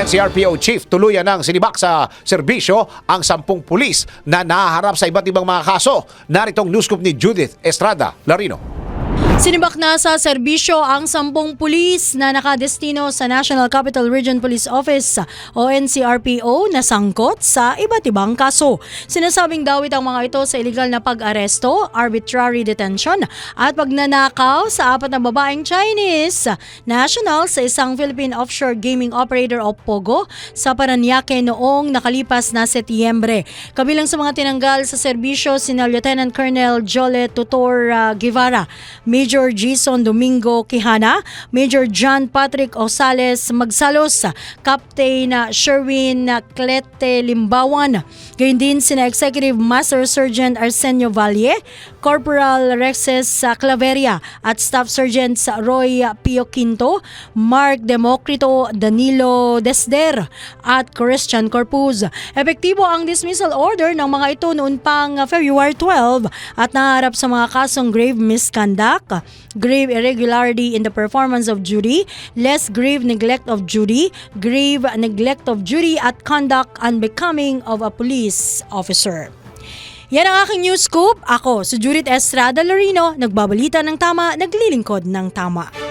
NCRPO Chief tuluyan ng sinibak sa serbisyo ang sampung pulis na nahaharap sa iba't ibang mga kaso. Naritong news scoop ni Judith Estrada Larino. Sinibak na sa serbisyo ang sampung pulis na nakadestino sa National Capital Region Police Office o NCRPO na sangkot sa iba't ibang kaso. Sinasabing dawit ang mga ito sa illegal na pag-aresto, arbitrary detention at pagnanakaw sa apat na babaeng Chinese national sa isang Philippine offshore gaming operator o POGO sa Paranaque noong nakalipas na Setyembre. Kabilang sa mga tinanggal sa serbisyo sina Lieutenant Colonel Jole Tutor uh, Guevara, Major Jason Domingo Quijana, Major John Patrick Osales Magsalos, Captain Sherwin Clete Limbawan, gayon din sina Executive Master Sergeant Arsenio Valle, Corporal Rexes Claveria at Staff Sergeants Roy Pio Quinto, Mark Democrito Danilo Desder at Christian Corpuz. Epektibo ang dismissal order ng mga ito noon pang February 12 at naharap sa mga kasong grave misconduct, grave irregularity in the performance of duty, less grave neglect of duty, grave neglect of duty at conduct unbecoming of a police officer. Yan ang aking news scoop. Ako, si Judith Estrada Lorino, nagbabalita ng tama, naglilingkod ng tama.